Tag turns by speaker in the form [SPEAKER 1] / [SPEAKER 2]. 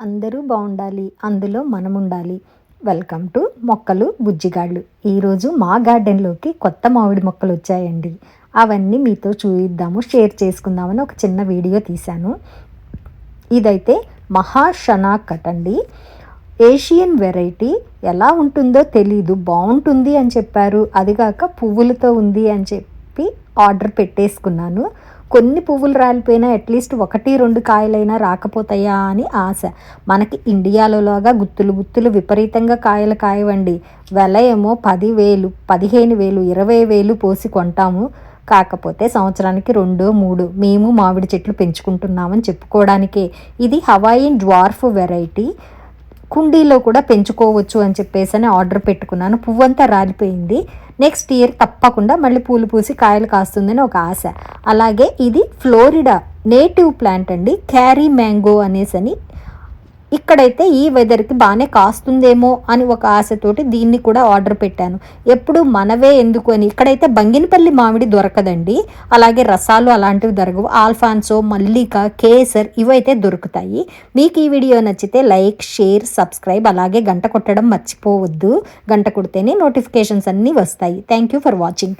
[SPEAKER 1] అందరూ బాగుండాలి అందులో మనం ఉండాలి వెల్కమ్ టు మొక్కలు బుజ్జిగాళ్ళు. ఈరోజు మా గార్డెన్లోకి కొత్త మామిడి మొక్కలు వచ్చాయండి. అవన్నీ మీతో చూయిద్దాము షేర్ చేసుకుందామని ఒక చిన్న వీడియో తీశాను. ఇదైతే మహాషనాకట్ అండి. ఏషియన్ వెరైటీ ఎలా ఉంటుందో తెలీదు బాగుంటుంది అని చెప్పారు. అది కాక పువ్వులతో ఉంది అని చెప్పి చెప్పి ఆర్డర్ పెట్టేసుకున్నాను. కొన్ని పువ్వులు రాలిపోయినా అట్లీస్ట్ ఒకటి రెండు కాయలైనా రాకపోతాయా అని ఆశ. మనకి ఇండియాలోలాగా గుత్తులు గుత్తులు విపరీతంగా కాయలు కాయవండి. వెల ఏమో పదివేలు పదిహేను వేలు ఇరవై వేలు పోసి కొంటాము. కాకపోతే సంవత్సరానికి రెండు మూడు మేము మామిడి చెట్లు పెంచుకుంటున్నామని చెప్పుకోవడానికే. ఇది హవాయిన్ డ్వార్ఫ్ వెరైటీ. కుండీలో కూడా పెంచుకోవచ్చు అని చెప్పేసి అని ఆర్డర్ పెట్టుకున్నాను. పువ్వంతా రాలిపోయింది. నెక్స్ట్ ఇయర్ తప్పకుండా మళ్ళీ పూలు పూసి కాయలు కాస్తుందని ఒక ఆశ. అలాగే ఇది ఫ్లోరిడా నేటివ్ ప్లాంట్ అండి. క్యారీ మ్యాంగో అనేసని ఇక్కడైతే ఈ వెదర్కి బాగానే కాస్తుందేమో అని ఒక ఆశతోటి దీన్ని కూడా ఆర్డర్ పెట్టాను. ఎప్పుడు మనవే ఎందుకు అని. ఇక్కడైతే బంగినపల్లి మామిడి దొరకదండి. అలాగే రసాలు అలాంటివి దొరకవు. ఆల్ఫాన్సో మల్లిక కేసర్ ఇవైతే దొరుకుతాయి. మీకు ఈ వీడియో నచ్చితే లైక్ షేర్ సబ్స్క్రైబ్ అలాగే గంట కొట్టడం మర్చిపోవద్దు. గంట కొడితేనే నోటిఫికేషన్స్ అన్నీ వస్తాయి. Thank you for watching